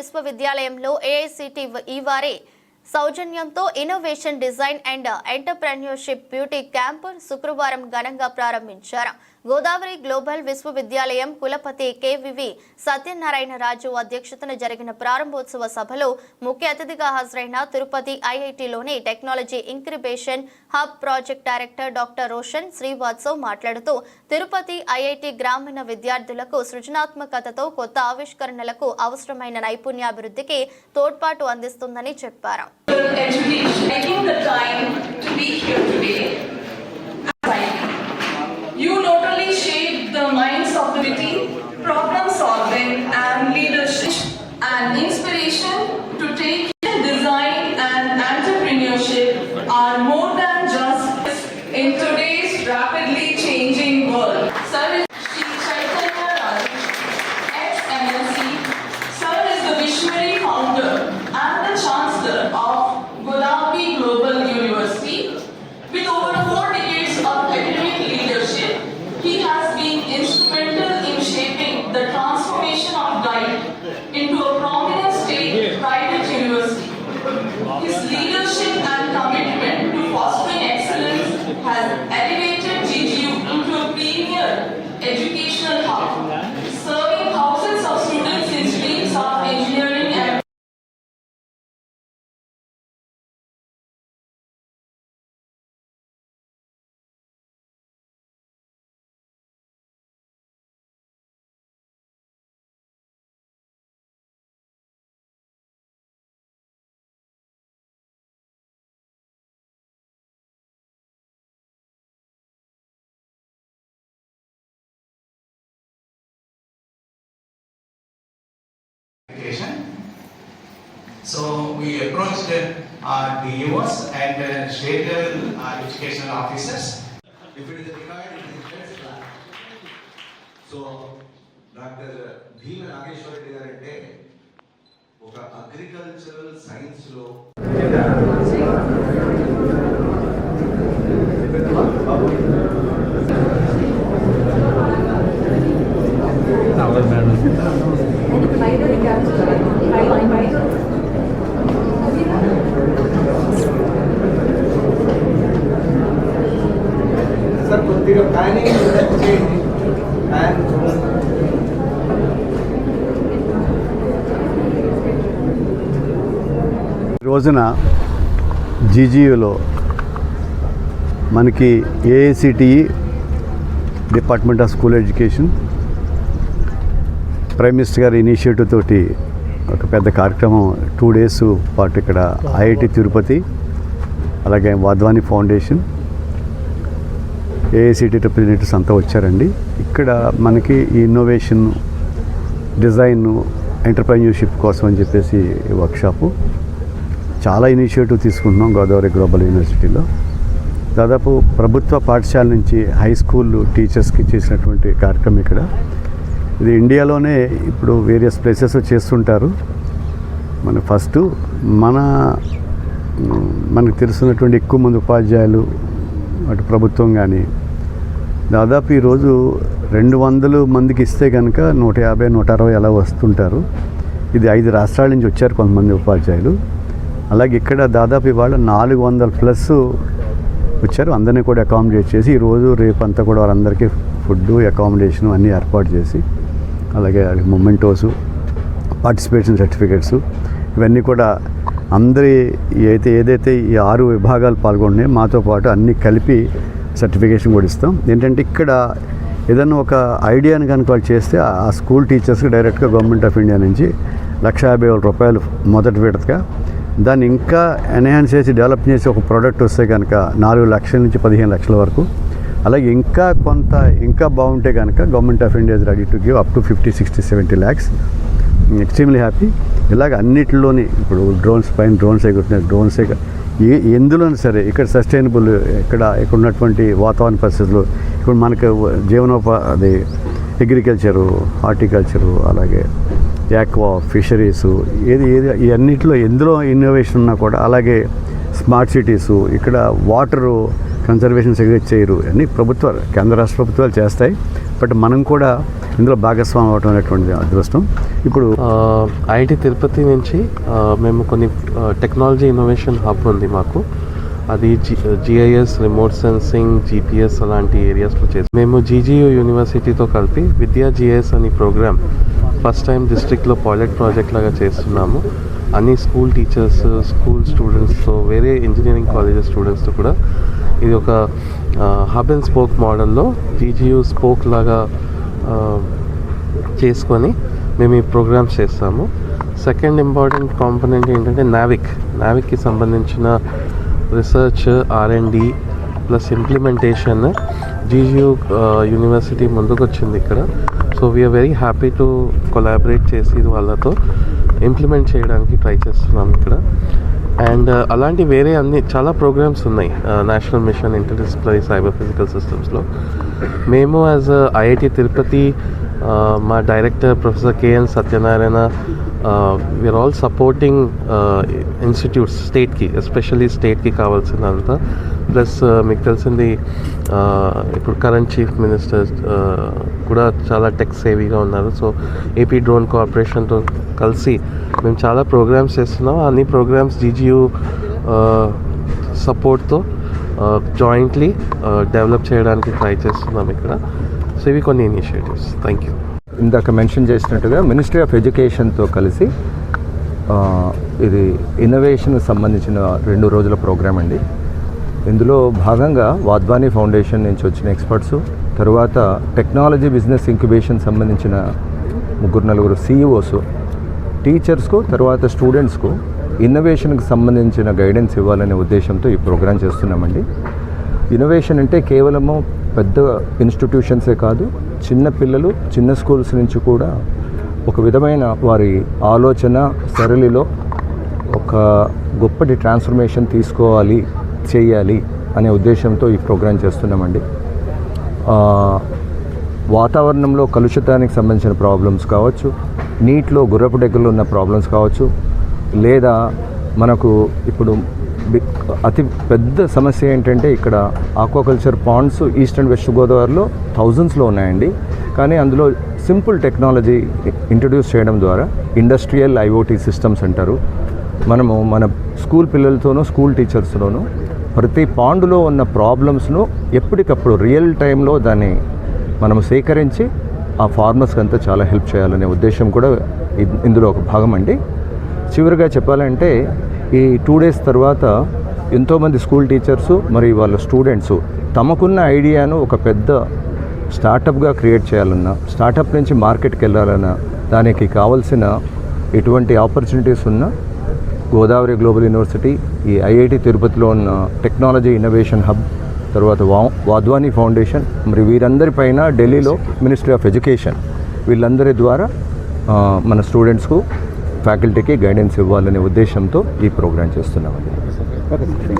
విశ్వవిద్యాలయంలో ఏఐసిటి ఈ వారి సౌజన్యంతో innovation design and entrepreneurship boot camp శుక్రవారం ఘనంగా ప్రారంభించారు. గోదావరి గ్లోబల్ విశ్వవిద్యాలయం కులపతి కేవివి సత్యనారాయణ రాజు అధ్యక్షతన జరిగిన ప్రారంభోత్సవ సభలో ముఖ్య అతిథిగా హాజరైన Tirupati ఐఐటిలోని technology incubation hub project director doctor Roshan Srivastav మాట్లాడుతూ తిరుపతి ఐఐటి గ్రామీణ విద్యార్థులకు సృజనాత్మకతతో కొత్త ఆవిష్కరణలకు అవసరమైన నైపుణ్యాభివృద్ధికి తోడ్పాటు అందిస్తుందని చెప్పారు. Entendi. So we approached uh, DEOs and uh, state level uh, educational officers. If it is required, it is best plan. So doctor Bhima Nageswara Reddy గారు అంటే ఒక అగ్రికల్చరల్ సైన్స్ లో మీరు ప్లానింగ్ చేయండి. ప్లాన్ ఈ రోజున జీజీయూలో మనకి AICTE department of school education prime minister గారి ఇనిషియేటివ్ తోటి ఒక పెద్ద కార్యక్రమం టూ డేస్ పాటు ఇక్కడ ఐఐటి తిరుపతి అలాగే వాద్వాని ఫౌండేషన్ ఏఐసిటీ రిప్రజెంటేటివ్స్ అంతా వచ్చారండి. ఇక్కడ మనకి ఈ ఇన్నోవేషన్ డిజైన్ ఎంటర్ప్రైన్యూర్షిప్ కోసం అని చెప్పేసి వర్క్షాపు చాలా ఇనిషియేటివ్ తీసుకుంటున్నాం గోదావరి గ్లోబల్ యూనివర్సిటీలో దాదాపు ప్రభుత్వ పాఠశాల నుంచి హై స్కూల్ టీచర్స్కి చేసినటువంటి కార్యక్రమం ఇక్కడ. ఇది ఇండియాలోనే ఇప్పుడు వేరియస్ ప్లేసెస్ చేస్తుంటారు. మన ఫస్ట్ మన మనకు తెలుసున్నటువంటి ఎక్కువ మంది ఉపాధ్యాయులు అటు ప్రభుత్వం కానీ దాదాపు ఈరోజు రెండు వందలు మందికి ఇస్తే కనుక నూట యాభై నూట అరవై అలా వస్తుంటారు. ఇది ఐదు రాష్ట్రాల నుంచి వచ్చారు కొంతమంది ఉపాధ్యాయులు. అలాగే ఇక్కడ దాదాపు ఇవాళ నాలుగు వందల ప్లస్ వచ్చారు. అందరినీ కూడా అకామిడేట్ చేసి ఈరోజు రేపు అంతా కూడా వారందరికీ ఫుడ్ అకామిడేషన్ అన్నీ ఏర్పాటు చేసి అలాగే మొమెంటోసు పార్టిసిపేషన్ సర్టిఫికేట్స్ ఇవన్నీ కూడా అందరి అయితే ఏదైతే ఈ ఆరు విభాగాలు పాల్గొన్నాయో మాతో పాటు అన్నీ కలిపి సర్టిఫికేషన్ కూడా ఇస్తాం. ఏంటంటే ఇక్కడ ఏదైనా ఒక ఐడియాని కనుక వాళ్ళు చేస్తే ఆ స్కూల్ టీచర్స్కి డైరెక్ట్గా గవర్నమెంట్ ఆఫ్ ఇండియా నుంచి లక్ష యాభై వేల రూపాయలు మొదటి విడతగా దాన్ని ఇంకా ఎన్హాన్స్ చేసి డెవలప్ చేసి ఒక ప్రోడక్ట్ వస్తే కనుక నాలుగు లక్షల నుంచి పదిహేను లక్షల వరకు. అలాగే ఇంకా కొంత ఇంకా బాగుంటే కనుక government of India is ready to give up to fifty sixty seventy lakhs. Extremely happy. ఇలాగ అన్నిటిలోని ఇప్పుడు డ్రోన్స్ పైన డ్రోన్స్ ఎగురుతున్నాయి. డ్రోన్స్ ఏ ఎందులోనూ సరే ఇక్కడ సస్టైనబుల్ ఇక్కడ ఇక్కడ ఉన్నటువంటి వాతావరణ పరిస్థితులు ఇప్పుడు మనకు జీవనోపా అది అగ్రికల్చరు హార్టికల్చరు అలాగే యాక్వా ఫిషరీసు ఏది ఏది ఇవన్నిటిలో ఎందులో ఇన్నోవేషన్ ఉన్నా కూడా అలాగే స్మార్ట్ సిటీసు ఇక్కడ వాటరు కన్సర్వేషన్ సెక్రటరీ చేయరు. అన్ని ప్రభుత్వాలు కేంద్ర రాష్ట్ర ప్రభుత్వాలు చేస్తాయి. బట్ మనం కూడా ఇందులో భాగస్వామి అవటం అనేటువంటి అదృష్టం. ఇప్పుడు ఐఐటి తిరుపతి నుంచి మేము కొన్ని టెక్నాలజీ ఇన్నోవేషన్ హబ్ ఉంది మాకు. అది G GIS remote sensing GPS అలాంటి ఏరియాస్లో చేసి మేము జీజీయూ యూనివర్సిటీతో కలిపి విద్యా జిఐఎస్ అనే ప్రోగ్రామ్ ఫస్ట్ టైం డిస్ట్రిక్ట్లో పైలట్ ప్రాజెక్ట్ లాగా చేస్తున్నాము. అన్ని స్కూల్ టీచర్స్ స్కూల్ స్టూడెంట్స్తో వేరే ఇంజనీరింగ్ కాలేజెస్ స్టూడెంట్స్తో కూడా ఇది ఒక హబ్ అండ్ స్పోక్ మోడల్లో జీజీయూ స్పోక్ లాగా చేసుకొని మేము ఈ ప్రోగ్రామ్స్ చేస్తాము. సెకండ్ ఇంపార్టెంట్ కాంపోనెంట్ ఏంటంటే నావిక్ నావిక్కి సంబంధించిన research R&D plus implementation GGU university ముందుకు వచ్చింది ఇక్కడ. So we're very happy to collaborate చేసి వాళ్ళతో ఇంప్లిమెంట్ చేయడానికి ట్రై చేస్తున్నాం ఇక్కడ. అండ్ uh, అలాంటి వేరే అన్ని చాలా ప్రోగ్రామ్స్ ఉన్నాయి national mission interdisciplinary cyber physical సిస్టమ్స్లో మేము యాజ్ ఐఐటి తిరుపతి మా director professor KN Satyanarayana we're all supporting institutes స్టేట్కి ఎస్పెషల్లీ స్టేట్కి కావాల్సినంత ప్లస్ మీకు తెలిసింది uh, ఇప్పుడు కరెంట్ చీఫ్ మినిస్టర్ కూడా చాలా టెక్ సేవీగా ఉన్నారు. సో ఏపీ డ్రోన్ కార్పొరేషన్తో కలిసి మేము చాలా ప్రోగ్రామ్స్ చేస్తున్నాం. అన్ని ప్రోగ్రామ్స్ జీజీయూ సపోర్ట్తో జాయింట్లీ డెవలప్ చేయడానికి ట్రై చేస్తున్నాం ఇక్కడ. సో ఇవి కొన్ని ఇనిషియేటివ్స్ థ్యాంక్ యూ ఇందాక మెన్షన్ చేసినట్టుగా మినిస్ట్రీ ఆఫ్ ఎడ్యుకేషన్తో కలిసి ఇది ఇన్నోవేషన్ సంబంధించిన రెండు రోజుల ప్రోగ్రామ్ అండి. ఇందులో భాగంగా వాద్వానీ ఫౌండేషన్ నుంచి వచ్చిన ఎక్స్పర్ట్స్ తర్వాత టెక్నాలజీ బిజినెస్ ఇంక్యుబేషన్ సంబంధించిన ముగ్గురు నలుగురు సీఈఓస్ టీచర్స్కు తర్వాత స్టూడెంట్స్కు ఇన్నోవేషన్కి సంబంధించిన గైడెన్స్ ఇవ్వాలనే ఉద్దేశంతో ఈ ప్రోగ్రాం చేస్తున్నామండి. ఇన్నోవేషన్ అంటే కేవలము పెద్ద ఇన్స్టిట్యూషన్సే కాదు చిన్న పిల్లలు చిన్న స్కూల్స్ నుంచి కూడా ఒక విధమైన వారి ఆలోచన సరళిలో ఒక గొప్పటి ట్రాన్స్ఫర్మేషన్ తీసుకోవాలి చేయాలి అనే ఉద్దేశంతో ఈ ప్రోగ్రాం చేస్తున్నామండి. వాతావరణంలో కలుషితానికి సంబంధించిన ప్రాబ్లమ్స్ కావచ్చు నీటిలో గుర్రపు డెక్కలు ఉన్న ప్రాబ్లమ్స్ కావచ్చు లేదా మనకు ఇప్పుడు అతి పెద్ద సమస్య ఏంటంటే ఇక్కడ aquaculture ponds east and west గోదావరిలో థౌజండ్స్లో ఉన్నాయండి. కానీ అందులో సింపుల్ టెక్నాలజీ ఇంట్రడ్యూస్ చేయడం ద్వారా ఇండస్ట్రియల్ ఐఓటీ సిస్టమ్స్ అంటారు. మనము మన స్కూల్ పిల్లలతోనూ స్కూల్ టీచర్స్తోనూ ప్రతి పాండులో ఉన్న ప్రాబ్లమ్స్ను ఎప్పటికప్పుడు రియల్ టైంలో దాన్ని మనము సేకరించి ఆ ఫార్మర్స్కి అంతా చాలా హెల్ప్ చేయాలనే ఉద్దేశం కూడా ఇందులో ఒక భాగం అండి చివరిగా చెప్పాలంటే ఈ టూ డేస్ తర్వాత ఎంతోమంది స్కూల్ టీచర్సు మరి వాళ్ళ స్టూడెంట్స్ తమకున్న ఐడియాను ఒక పెద్ద స్టార్టప్గా క్రియేట్ చేయాలన్నా స్టార్టప్ నుంచి మార్కెట్కి వెళ్ళాలన్నా దానికి కావలసిన ఎటువంటి ఆపర్చునిటీస్ ఉన్నా గోదావరి గ్లోబల్ యూనివర్సిటీ ఈ ఐఐటి తిరుపతిలో ఉన్న టెక్నాలజీ ఇన్నోవేషన్ హబ్ తర్వాత వా వాద్వానీ ఫౌండేషన్ మరి వీరందరి పైన ఢిల్లీలో మినిస్ట్రీ ఆఫ్ ఎడ్యుకేషన్ వీళ్ళందరి ద్వారా మన స్టూడెంట్స్కు ఫ్యాకల్టీకి గైడెన్స్ ఇవ్వాలనే ఉద్దేశంతో ఈ ప్రోగ్రాం చేస్తున్నామండి.